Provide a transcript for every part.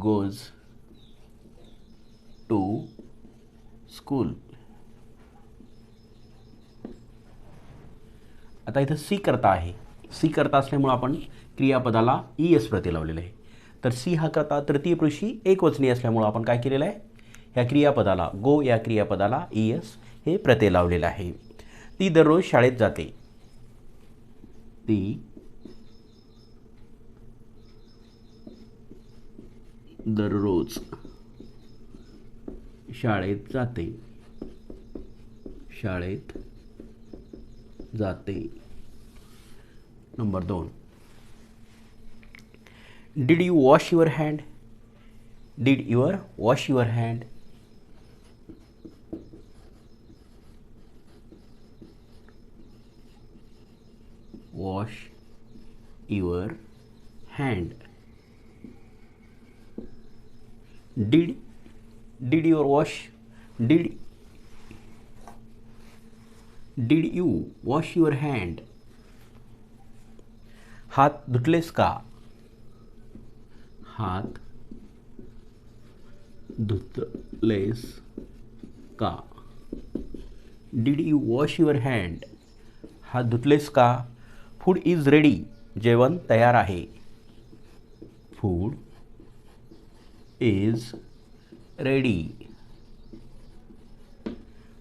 goes to school. आता इथं सी करता आहे. सी करता असल्यामुळं आपण क्रियापदाला ई एस प्रती लावलेलं आहे. तर सी हा करता तृतीय पुरुषी एक वचनी असल्यामुळं आपण काय केलेलं आहे? ह्या क्रियापदाला गो या क्रियापदाला ई एस हे प्रत्यय लावलेलं आहे. ती दररोज शाळेत जाते. ती दररोज शाळेत जाते. शाळेत जाते. नंबर दोन. Did you wash your hand did your wash your hand wash your hand did did your wash, did did you wash your hand? हात धुतलेस का हात धुतलेस का did you wash your hand हात धुतलेस का फ़ूड इज़ रेडी जेवण तयार आहे। Food is ready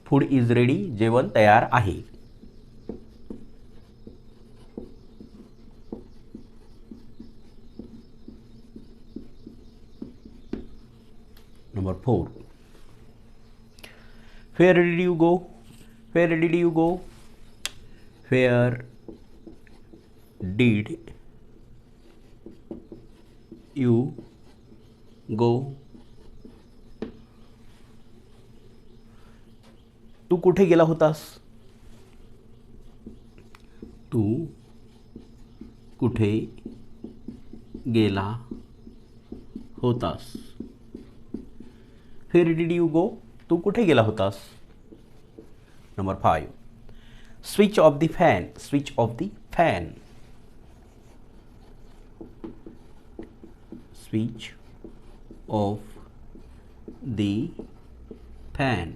food is ready जेवण तयार आहे. Number four where did you go where did you go where did you go तू कुठे गेला होतास? तू कुठे गेला होतास? फेर डिड यू गो तू कुठे गेला होतास? Number five switch off the fan switch off the fan switch off the fan.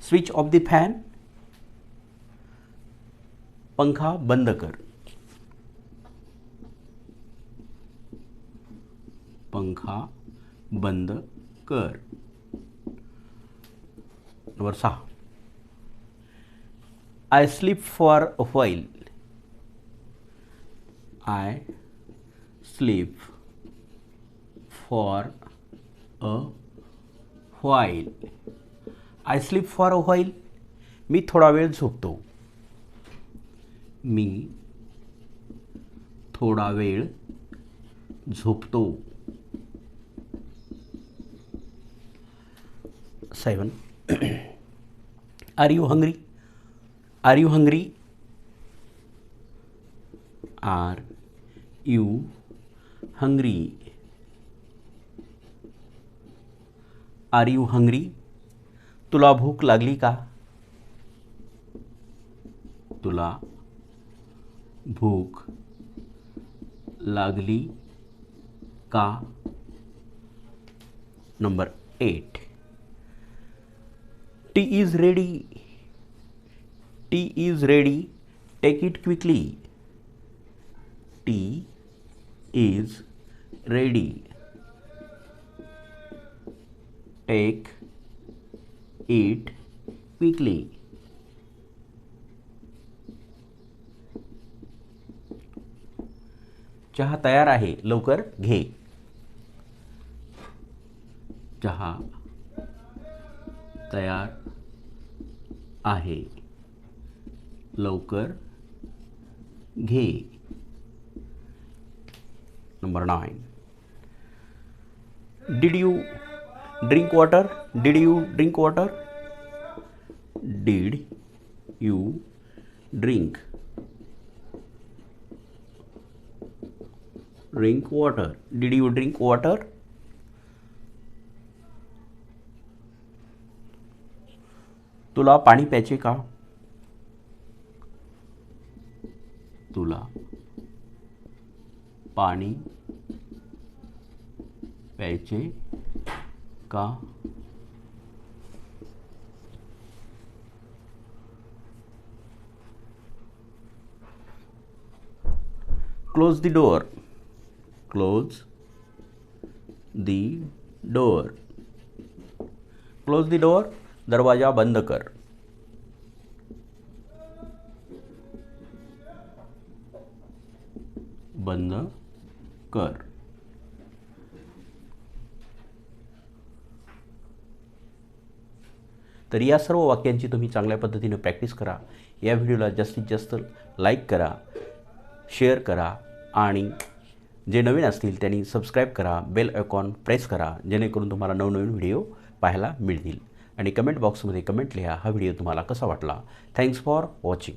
Switch off the fan. पंखा बंद कर पंखा बंद कर नंबर सहा I sleep for a while I sleep for a while I sleep for a while मी थोडा वेळ झोपतो. मी थोडा वेळ झोपतो. Seven are you hungry? Are you hungry? Are you hungry? Are you hungry? तुला भूक लागली का? तुला भूक लागली का? Number eight. Tea is ready. Tea is ready. Take it quickly. Tea is ready. Take it quickly चहा तयार आहे, लवकर घे. चहा तयार आहे, लवकर घे. Number nine Did you drink water? Did you drink water? Did you drink drink water? Did you drink water? तुला पाणी प्यायचे का तुला पाणी प्यायचे का close the door close the door close the door दरवाज़ा बंद कर। बंद कर। तर या सर्व वाक्यांची तुम्ही चांगल्या पद्धतीने प्रॅक्टिस करा. या व्हिडिओला जास्तीत जास्त लाईक करा शेअर करा आणि जे नवीन असतील त्यांनी सबस्क्राईब करा बेल आयकॉन प्रेस करा जेणेकरून तुम्हाला नवनवीन व्हिडिओ पाहायला मिळतील. आणि कमेंट बॉक्समध्ये कमेंट लिहा हा व्हिडिओ तुम्हाला कसा वाटला? Thanks for watching